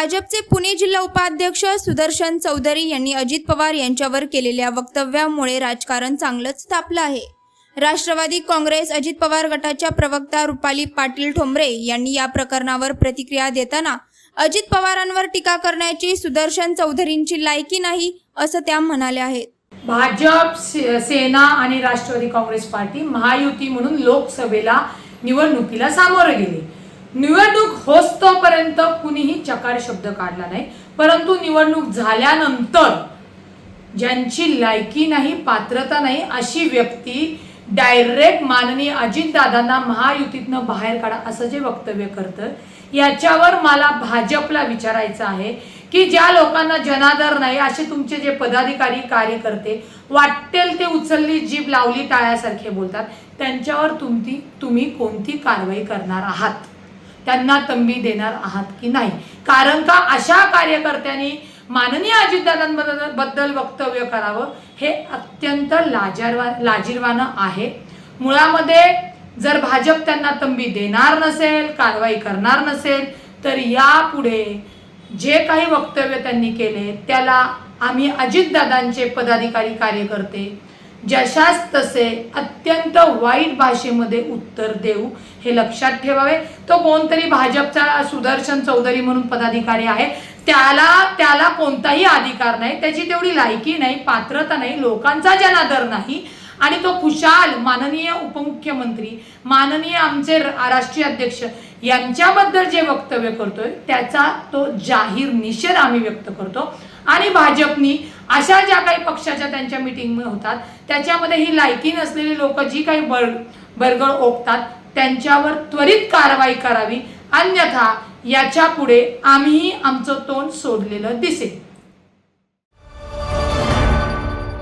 भाजपचे पुणे जिल्हा उपाध्यक्ष सुदर्शन चौधरी यांनी अजित पवार यांच्यावर केलेल्या वक्तव्यामुळे राजकारण चांगलंच तापलं आहे. राष्ट्रवादी काँग्रेस अजित पवार गटाच्या प्रवक्ता रुपाली पाटील ठोंबरे यांनी या प्रकरणावर प्रतिक्रिया देताना अजित पवारांवर टीका करण्याची सुदर्शन चौधरींची लायकी नाही असं त्या म्हणाल्या आहेत. भाजप सेना आणि राष्ट्रवादी काँग्रेस पार्टी महायुती म्हणून लोकसभेला निवडणुकीला सामोरे गेली. निवडणूक होस्तोपर्यंत कुणीही चकार शब्द काढला नाही. परंतु निवडणूक झाल्यानंतर ज्यांची लायकी नाही पात्रता नाही अशी व्यक्ती डायरेक्ट माननीय अजितदादांना महायुतीतनं बाहेर काढा असं जे वक्तव्य करतं याच्यावर मला भाजपला विचारायचं आहे की ज्या लोकांना जनादर नाही असे तुमचे जे पदाधिकारी कार्यकर्ते वाटेल ते उचलली जीभ लावली टाळ्यासारखे बोलतात त्यांच्यावर तुमची तुम्ही कोणती कारवाई करणार आहात? त्यांना तंबी देणार आहात की नाही? कारण का अशा कार्यकर्त्यांनी माननीय अजितदादांबद्दल बद्दल वक्तव्य करावं? हे अत्यंत लाजारवा लाजीरवानं आहे. मुळामध्ये जर भाजप त्यांना तंबी देणार नसेल कारवाई करणार नसेल तर यापुढे जे काही वक्तव्य त्यांनी केले त्याला आम्ही अजितदादांचे पदाधिकारी कार्यकर्ते जशास तसे अत्यंत वाईट भाषेमध्ये उत्तर देऊ हे लक्षात ठेवावे. तो कोणतरी भाजपचा सुदर्शन चौधरी म्हणून पदाधिकारी आहे. त्याला त्याला कोणताही अधिकार नाही. त्याची तेवढी लायकी नाही पात्रता नाही लोकांचा जनादर नाही. आणि तो खुशाल माननीय उपमुख्यमंत्री माननीय आमचे राष्ट्रीय अध्यक्ष यांच्याबद्दल जे वक्तव्य करतोय त्याचा तो जाहीर निषेध आम्ही व्यक्त करतो. आणि भाजपनी अशा ज्या काही पक्षाच्या त्यांच्या मिटिंग होतात त्याच्यामध्ये ही लायकी नसलेली लोक जी काही बळ बरगळ ओकतात त्यांच्यावर त्वरित कारवाई करावी. अन्यथा याच्यापुढे आम्हीही आमचं तोंड सोडलेलं दिसेल.